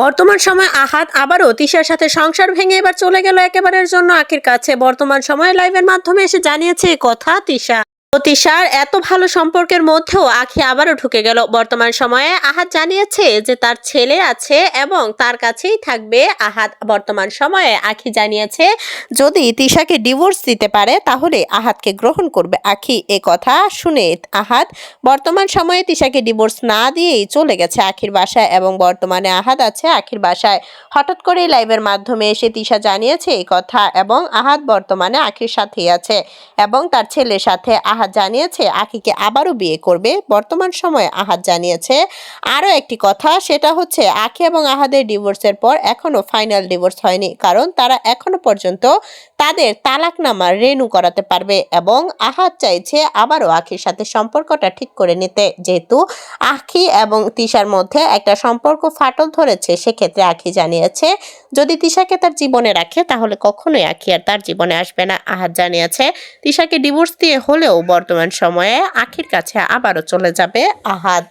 বর্তমান সময় আহাত আবারও তিশার সাথে সংসার ভেঙে এবার চলে গেল একেবারের জন্য আখির কাছে। বর্তমান সময় লাইভের মাধ্যমে এসে জানিয়েছে কথা তিশা। ও তিশার এত ভালো সম্পর্কের মধ্যেও আখি আবারও ঢুকে গেল। বর্তমান সময়ে আহাত জানিয়েছে যে তার ছেলে আছে এবং তার কাছেই থাকবে আহাত। বর্তমান সময়ে আখি জানিয়েছে, যদি তিশাকে ডিভোর্স দিতে পারে, তাহলে আহাতকে গ্রহণ করবে। আখি এ কথা শুনে আহাত, বর্তমান সময়ে তিশাকে ডিভোর্স না দিয়েই চলে গেছে আখির বাসায় এবং বর্তমানে আহাত আছে আখির বাসায়। হঠাৎ করে লাইভের মাধ্যমে এসে তিশা জানিয়েছে এই কথা এবং আহাত বর্তমানে আখির সাথেই আছে এবং তার ছেলের সাথে আহাত জানিয়েছে আখিকে আবারও বিয়ে করবে। বর্তমান সময়ে আহাত জানিয়েছে, আরও একটি কথা, সেটা হচ্ছে আখি এবং আহাদের ডিভোর্সের পর এখনও ফাইনাল ডিভোর্স হয়নি, কারণ তারা এখনও পর্যন্ত তাদের তালাকনামা রেনু করাতে পারবে এবং আহাত চাইছে আবারও আখির সাথে সম্পর্কটা ঠিক করে নিতে। যেহেতু আখি এবং তিশার মধ্যে একটা সম্পর্ক ফাটল ধরেছে, সেক্ষেত্রে আখি জানিয়েছে, যদি তিশাকে তার জীবনে রাখে, তাহলে কখনোই আখি আর তার জীবনে আসবে না। আহাত জানিয়েছে, তিশাকে ডিভোর্স দিয়ে হলেও বর্তমান সময়ে আখির কাছে আবারও চলে যাবে আহাত